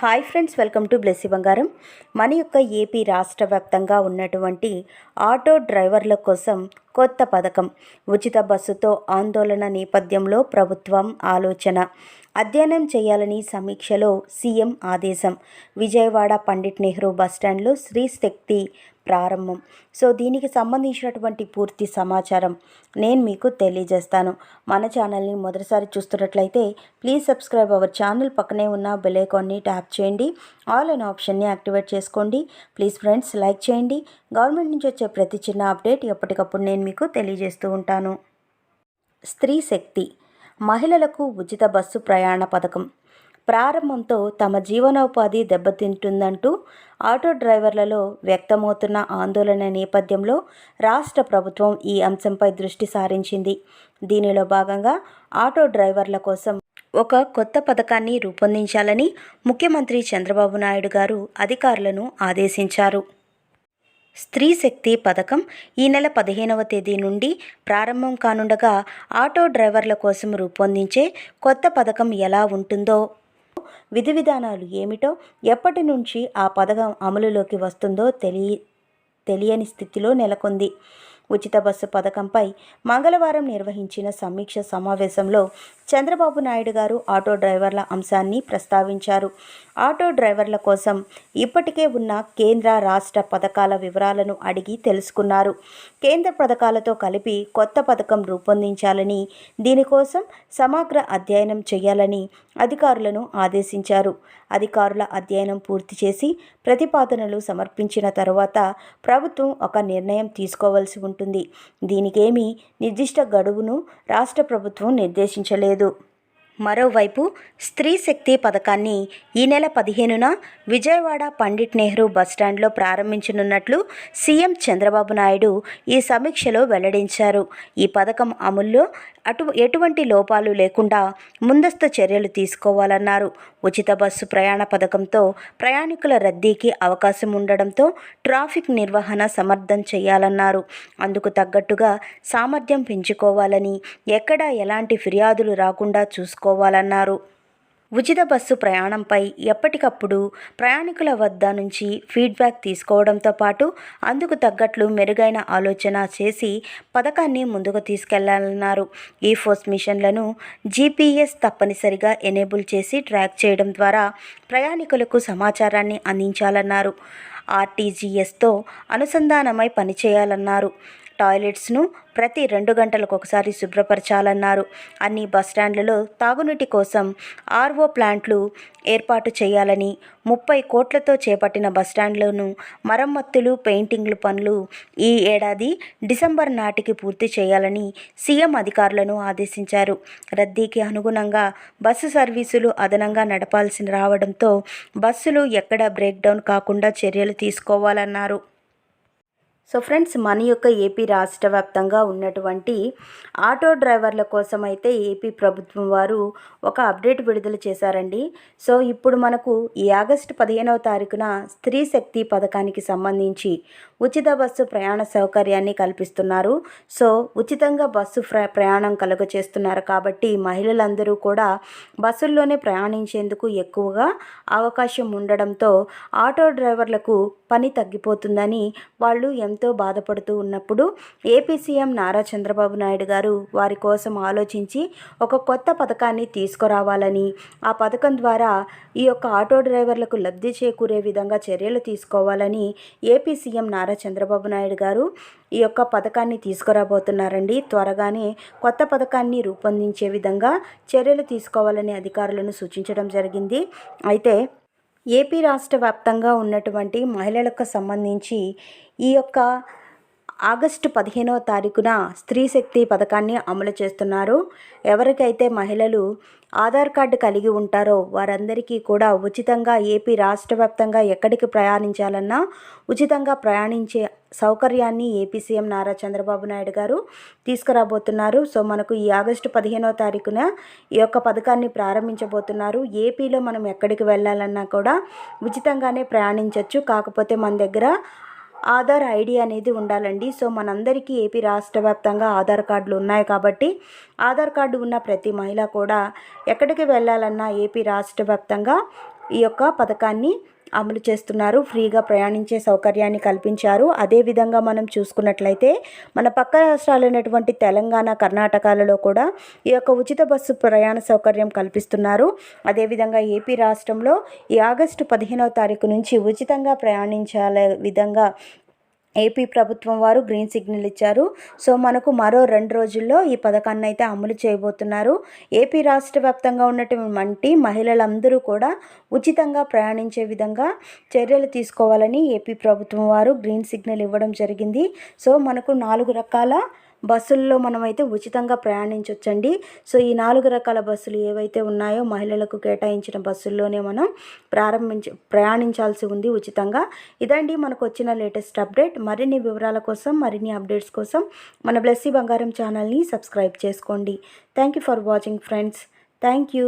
Hi friends welcome to Blessy Bangaram. మన యొక్క AP రాష్ట్ర వ్యాప్తంగా ఉన్నటువంటి ఆటో డ్రైవర్ల కోసం కొత్త పథకం ఉచిత బస్సుతో ఆందోళన నేపథ్యంలో ప్రభుత్వం ఆలోచన. అధ్యయనం చేయాలని సమీక్షలో సీఎం ఆదేశం. విజయవాడ పండిట్ నెహ్రూ బస్టాండ్లో శ్రీ శక్తి ప్రారంభం. సో దీనికి సంబంధించినటువంటి పూర్తి సమాచారం నేను మీకు తెలియజేస్తాను. మన ఛానల్ని మొదటిసారి చూస్తున్నట్లయితే ప్లీజ్ సబ్స్క్రైబ్ అవర్ ఛానల్ పక్కనే ఉన్న బెల్ ఐకాన్ని ట్యాప్ చేయండి. ఆల్ అన్ ఆప్షన్ని యాక్టివేట్ చేసుకోండి. ప్లీజ్ ఫ్రెండ్స్ లైక్ చేయండి. గవర్నమెంట్ నుంచి వచ్చే ప్రతి చిన్న అప్డేట్ ఎప్పటికప్పుడు నేను మీకు తెలియజేస్తూ ఉంటాను. స్త్రీ శక్తి. మహిళలకు ఉచిత బస్సు ప్రయాణ పథకం. ప్రారంభంతో తమ జీవనోపాధి దెబ్బతింటుందంటూ ఆటో డ్రైవర్లలో వ్యక్తమవుతున్న ఆందోళన నేపథ్యంలో రాష్ట్ర ప్రభుత్వం ఈ అంశంపై దృష్టి సారించింది. దీనిలో భాగంగా ఆటో డ్రైవర్ల కోసం ఒక కొత్త పథకాన్ని రూపొందించాలని ముఖ్యమంత్రి చంద్రబాబు నాయుడు గారు అధికారులను ఆదేశించారు. స్త్రీ శక్తి పథకం ఈ నెల పదిహేనవ తేదీ నుండి ప్రారంభం కానుండగా ఆటో డ్రైవర్ల కోసం రూపొందించే కొత్త పథకం ఎలా ఉంటుందో విధి విధానాలు ఏమిటో ఎప్పటి నుంచి ఆ పథకం అమలులోకి వస్తుందో తెలియ తెలియని స్థితిలో నెలకొంది. ఉచిత బస్సు పథకంపై మంగళవారం నిర్వహించిన సమీక్ష సమావేశంలో చంద్రబాబు నాయుడు గారు ఆటో డ్రైవర్ల అంశాన్ని ప్రస్తావించారు. ఆటో డ్రైవర్ల కోసం ఇప్పటికే ఉన్న కేంద్ర రాష్ట్ర పథకాల వివరాలను అడిగి తెలుసుకున్నారు. కేంద్ర పథకాలతో కలిపి కొత్త పథకం రూపొందించాలని దీనికోసం సమగ్ర అధ్యయనం చేయాలని అధికారులను ఆదేశించారు. అధికారుల అధ్యయనం పూర్తి చేసి ప్రతిపాదనలు సమర్పించిన తర్వాత ప్రభుత్వం ఒక నిర్ణయం తీసుకోవాల్సి ఉంటుంది. ఉంటుంది. దీనికేమీ నిర్దిష్ట గడువును రాష్ట్ర ప్రభుత్వం నిర్దేశించలేదు. మరోవైపు స్త్రీ శక్తి పథకాన్ని ఈ నెల పదిహేనున విజయవాడ పండిట్ నెహ్రూ బస్టాండ్లో ప్రారంభించనున్నట్లు సీఎం చంద్రబాబు నాయుడు ఈ సమీక్షలో వెల్లడించారు. ఈ పథకం అమల్లో అటు ఎటువంటి లోపాలు లేకుండా ముందస్తు చర్యలు తీసుకోవాలన్నారు. ఉచిత బస్సు ప్రయాణ పథకంతో ప్రయాణికుల రద్దీకి అవకాశం ఉండడంతో ట్రాఫిక్ నిర్వహణ సమర్థం చేయాలన్నారు. అందుకు తగ్గట్టుగా సామర్థ్యం పెంచుకోవాలని ఎక్కడా ఎలాంటి ఫిర్యాదులు రాకుండా చూసుకోవాలన్నారు ఉచిత బస్సు ప్రయాణంపై ఎప్పటికప్పుడు ప్రయాణికుల వద్ద నుంచి ఫీడ్బ్యాక్ తీసుకోవడంతో పాటు అందుకు తగ్గట్లు మెరుగైన ఆలోచన చేసి పథకాన్ని ముందుకు తీసుకెళ్ళాలన్నారు. ఈ ఫోర్స్ మిషన్లను జీపీఎస్ తప్పనిసరిగా ఎనేబుల్ చేసి ట్రాక్ చేయడం ద్వారా ప్రయాణికులకు సమాచారాన్ని అందించాలన్నారు. ఆర్టీజీఎస్తో అనుసంధానమై పనిచేయాలన్నారు. టాయిలెట్స్ను ప్రతి రెండు గంటలకు ఒకసారి శుభ్రపరచాలన్నారు. అన్ని బస్టాండ్లలో తాగునీటి కోసం ఆర్ఓ ప్లాంట్లు ఏర్పాటు చేయాలని ముప్పై కోట్లతో చేపట్టిన బస్టాండ్లను మరమ్మతులు పెయింటింగ్లు పనులు ఈ ఏడాది డిసెంబర్ నాటికి పూర్తి చేయాలని సీఎం అధికారులను ఆదేశించారు. రద్దీకి అనుగుణంగా బస్సు సర్వీసులు అదనంగా నడపాల్సి రావడంతో బస్సులు ఎక్కడ బ్రేక్ డౌన్ కాకుండా చర్యలు తీసుకోవాలన్నారు. సో ఫ్రెండ్స్ మన యొక్క ఏపీ రాష్ట్ర వ్యాప్తంగా ఉన్నటువంటి ఆటో డ్రైవర్ల కోసం అయితే ఏపీ ప్రభుత్వం వారు ఒక అప్డేట్ విడుదల చేశారండి. సో ఇప్పుడు మనకు ఈ ఆగస్టు పదిహేనవ తారీఖున స్త్రీ శక్తి పథకానికి సంబంధించి ఉచిత బస్సు ప్రయాణ సౌకర్యాన్ని కల్పిస్తున్నారు. సో ఉచితంగా బస్సు ప్రయాణం కలుగ చేస్తున్నారు కాబట్టి మహిళలందరూ కూడా బస్సుల్లోనే ప్రయాణించేందుకు ఎక్కువగా అవకాశం ఉండడంతో ఆటో డ్రైవర్లకు పని తగ్గిపోతుందని వాళ్ళు ఎంత బాధపడుతూ ఉన్నప్పుడు ఏపీ సీఎం నారా చంద్రబాబు నాయుడు గారు వారి కోసం ఆలోచించి ఒక కొత్త పథకాన్ని తీసుకురావాలని ఆ పథకం ద్వారా ఈ యొక్క ఆటో డ్రైవర్లకు లబ్ధి చేకూరే విధంగా చర్యలు తీసుకోవాలని ఏపీ సీఎం నారా చంద్రబాబు నాయుడు గారు ఈ యొక్క పథకాన్ని తీసుకురాబోతున్నారండి. త్వరగానే కొత్త పథకాన్ని రూపొందించే విధంగా చర్యలు తీసుకోవాలని అధికారులను సూచించడం జరిగింది. అయితే ఏపీ రాష్ట్ర వ్యాప్తంగా ఉన్నటువంటి మహిళలకు సంబంధించి ఈ యొక్క ఆగస్టు పదిహేనవ తారీఖున స్త్రీ శక్తి పథకాన్ని అమలు చేస్తున్నారు. ఎవరికైతే మహిళలు ఆధార్ కార్డు కలిగి ఉంటారో వారందరికీ కూడా ఉచితంగా ఏపీ రాష్ట్ర వ్యాప్తంగా ఎక్కడికి ప్రయాణించాలన్నా ఉచితంగా ప్రయాణించే సౌకర్యాన్ని ఏపీ సీఎం నారా చంద్రబాబు నాయుడు గారు తీసుకురాబోతున్నారు. సో మనకు ఈ ఆగస్టు పదిహేనవ తారీఖున ఈ యొక్క పథకాన్ని ప్రారంభించబోతున్నారు. ఏపీలో మనం ఎక్కడికి వెళ్ళాలన్నా కూడా ఉచితంగానే ప్రయాణించవచ్చు కాకపోతే మన దగ్గర ఆధార్ ఐడి అనేది ఉండాలండి. సో మనందరికీ ఏపీ రాష్ట్ర వ్యాప్తంగా ఆధార్ కార్డులు ఉన్నాయి కాబట్టి ఆధార్ కార్డు ఉన్న ప్రతి మహిళ కూడా ఎక్కడికి వెళ్ళాలన్నా ఏపీ రాష్ట్ర వ్యాప్తంగా ఈ యొక్క పథకాన్ని అమలు చేస్తున్నారు. ఫ్రీగా ప్రయాణించే సౌకర్యాన్ని కల్పించారు. అదేవిధంగా మనం చూసుకున్నట్లయితే మన పక్క రాష్ట్రాలైనటువంటి తెలంగాణ కర్ణాటకలలో కూడా ఈ యొక్క ఉచిత బస్సు ప్రయాణ సౌకర్యం కల్పిస్తున్నారు. అదేవిధంగా ఏపీ రాష్ట్రంలో ఈ ఆగస్టు పదిహేనవ తారీఖు నుంచి ఉచితంగా ప్రయాణించాలే విధంగా ఏపీ ప్రభుత్వం వారు గ్రీన్ సిగ్నల్ ఇచ్చారు. సో మనకు మరో రెండు రోజుల్లో ఈ పథకాన్ని అయితే అమలు చేయబోతున్నారు. ఏపీ రాష్ట్ర వ్యాప్తంగా ఉన్నటువంటి మహిళలందరూ కూడా ఉచితంగా ప్రయాణించే విధంగా చర్యలు తీసుకోవాలని ఏపీ ప్రభుత్వం వారు గ్రీన్ సిగ్నల్ ఇవ్వడం జరిగింది. సో మనకు నాలుగు రకాల బస్సుల్లో మనమైతే ఉచితంగా ప్రయాణించవచ్చండి సో ఈ నాలుగు రకాల బస్సులు ఏవైతే ఉన్నాయో మహిళలకు కేటాయించిన బస్సుల్లోనే మనం ప్రారంభించ ప్రయాణించాల్సి ఉంది ఉచితంగా. ఇదండి మనకు వచ్చిన లేటెస్ట్ అప్డేట్. మరిన్ని వివరాల కోసం మరిన్ని అప్డేట్స్ కోసం మన బ్లెస్సీ బంగారం ఛానల్ని సబ్స్క్రైబ్ చేసుకోండి. Thank you for watching friends. Thank you